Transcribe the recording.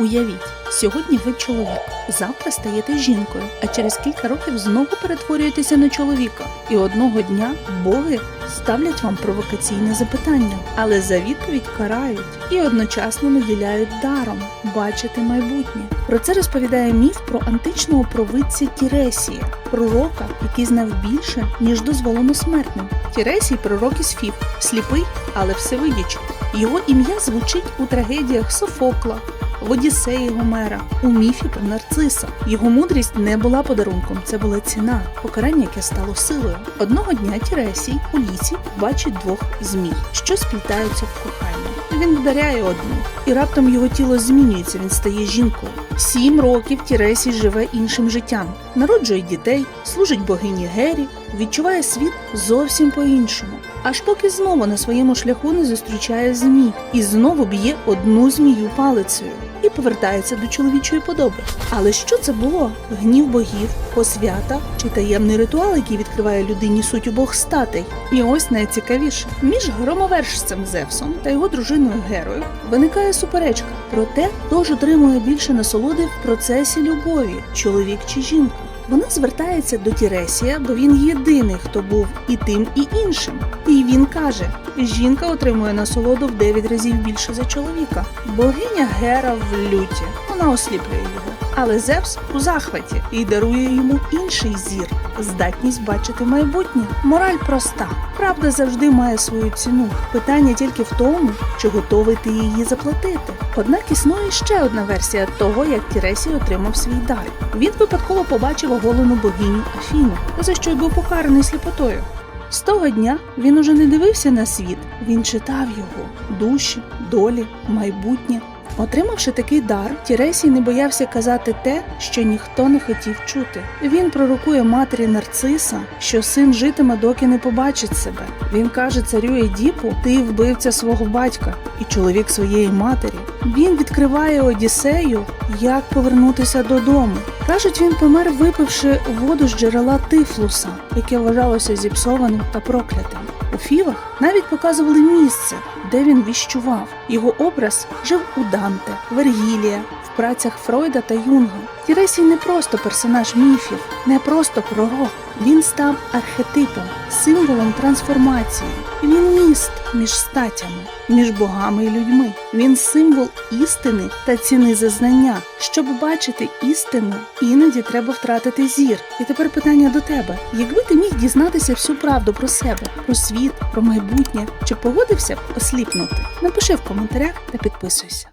Уявіть, сьогодні ви чоловік, завтра стаєте жінкою, а через кілька років знову перетворюєтеся на чоловіка. І одного дня боги ставлять вам провокаційне запитання, але за відповідь карають і одночасно наділяють даром бачити майбутнє. Про це розповідає міф про античного провидця Тіресія, пророка, який знав більше, ніж дозволено смертним. Тіресій пророк із Фів, сліпий, але всевидячий. Його ім'я звучить у трагедіях Софокла, в Одіссеї Гомера, у міфі про нарциса. Його мудрість не була подарунком, це була ціна, покарання, яке стало силою. Одного дня Тіресій у лісі бачить двох змій, що сплітаються в коханні. Він вдаряє одну, і раптом його тіло змінюється, він стає жінкою. Сім років Тіресій живе іншим життям, народжує дітей, служить богині Гері, відчуває світ зовсім по-іншому. Аж поки знову на своєму шляху не зустрічає змій і знову б'є одну змію палицею і повертається до чоловічої подоби. Але що це було? Гнів богів, посвята чи таємний ритуал, який відкриває людині суть обох статей? І ось найцікавіше: між громовержцем Зевсом та його дружиною Герою виникає суперечка про те, хто ж отримує більше насолоди в процесі любові, чоловік чи жінка. Вона звертається до Тіресія, бо він єдиний, хто був і тим, і іншим. І він каже: жінка отримує насолоду в 9 разів більше за чоловіка. Богиня Гера в люті. Вона осліплює його. Але Зевс у захваті і дарує йому інший зір здатність бачити майбутнє. Мораль проста. Правда завжди має свою ціну. Питання тільки в тому, чи готовий ти її заплатити. Однак існує ще одна версія того, як Тіресій отримав свій дар. Він випадково побачив оголену богиню Афіну, за що й був покараний сліпотою. З того дня він уже не дивився на світ, він читав його душі, долі, майбутнє. Отримавши такий дар, Тіресій не боявся казати те, що ніхто не хотів чути. Він пророкує матері нарциса, що син житиме, доки не побачить себе. Він каже царю Едіпу, ти вбивця свого батька і чоловік своєї матері. Він відкриває Одіссею, як повернутися додому. Кажуть, він помер, випивши воду з джерела Тифлуса, яке вважалося зіпсованим та проклятим. У навіть показували місце, де він віщував. Його образ жив у Данте, Вергілія, працях Фройда та Юнга. Тіресій не просто персонаж міфів, не просто пророк. Він став архетипом, символом трансформації. Він міст між статями, між богами і людьми. Він символ істини та ціни за знання. Щоб бачити істину, іноді треба втратити зір. І тепер питання до тебе: якби ти міг дізнатися всю правду про себе, про світ, про майбутнє, чи погодився б осліпнути? Напиши в коментарях та підписуйся.